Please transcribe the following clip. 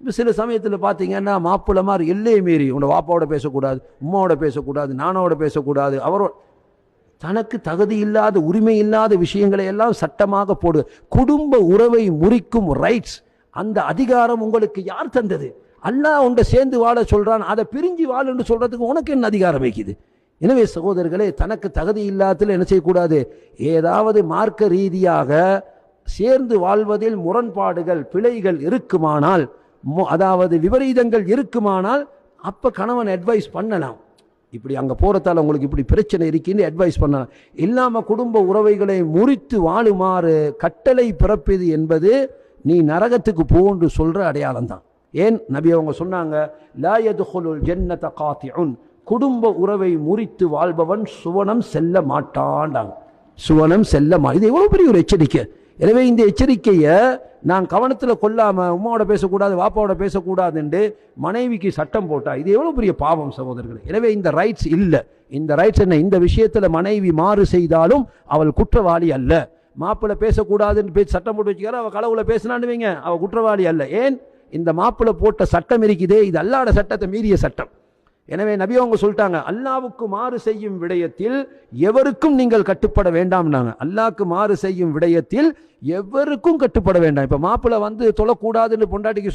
இப்போ சில சமயத்தில் பார்த்தீங்கன்னா மாப்பிள்ள மாதிரி எல்லையை மீறி உங்களோட வாப்பாவோட பேசக்கூடாது உம்மாவோட பேசக்கூடாது நானோட பேசக்கூடாது அவரோட தனக்கு தகுதி இல்லாத உரிமை இல்லாத விஷயங்களை எல்லாம் சட்டமாக போடு. குடும்ப உறவை முறிக்கும் ரைட்ஸ் அந்த அதிகாரம் உங்களுக்கு யார் தந்தது? அல்லாஹ் உன்னை சேர்ந்து வாழ சொல்கிறான் அதை பிரிஞ்சு வாழன்னு சொல்கிறதுக்கு உனக்கு என்ன அதிகாரம் வைக்குது எனவே சகோதரர்களே தனக்கு தகுதி இல்லாததில் என்ன செய்யக்கூடாது? ஏதாவது மார்க்க ரீதியாக சேர்ந்து வாழ்வதில் முரண்பாடுகள் பிழைகள் இருக்குமானால் அதாவது விபரீதங்கள் இருக்குமானால் அப்போ கணவன் அட்வைஸ் பண்ணலாம். இப்படி அங்கே போகிறதால உங்களுக்கு இப்படி பிரச்சனை இருக்குன்னு அட்வைஸ் பண்ணலாம். இல்லாமல் குடும்ப உறவைகளை முறித்து வாழுமாறு கட்டளை பிறப்பது என்பது நீ நரகத்துக்கு போன்று சொல்கிற அடையாளம் தான். ஏன்? நபி அவங்க சொன்னாங்க லா யதுகுலுல் ஜன்னத குடும்ப உறவை முறித்து வாழ்பவன் சுவனம் செல்ல மாட்டான்டாங்க. சுவனம் செல்ல மா இது எவ்வளோ பெரிய ஒரு எச்சரிக்கை. எனவே இந்த எச்சரிக்கையை நான் கவனத்தில் கொள்ளாமல் உமாவோட பேசக்கூடாது வாப்பாவோட பேசக்கூடாதுன்னு மனைவிக்கு சட்டம் போட்டால் இது எவ்வளோ பெரிய பாவம் சகோதரர்களே. எனவே இந்த ரைட்ஸ் இல்லை. இந்த ரைட்ஸ் என்ன? இந்த விஷயத்தில் மனைவி மாறு செய்தாலும் அவள் குற்றவாளி அல்ல. மாப்பிள்ளை பேசக்கூடாதுன்னு பேசி சட்டம் போட்டு வச்சுக்காரு அவள் களவுல பேசினான்னு வைங்க அவள் குற்றவாளி அல்ல. ஏன்? இந்த மாப்பிள்ளை போட்ட சட்டம் இருக்குதே இது அல்லாட சட்டத்தை மீறிய சட்டம். எனவே நபி அவங்க சொல்லிட்டாங்க அல்லாவுக்கு மாறு செய்யும் விடயத்தில் எவருக்கும் நீங்கள் கட்டுப்பட வேண்டாம்னாங்க அல்லாவுக்கு மாறு செய்யும் விடயத்தில் எவருக்கும் கட்டுப்பட வேண்டாம். இப்போ மாப்பிள்ளை வந்து தொழக்கூடாதுன்னு பொண்டாட்டிக்கு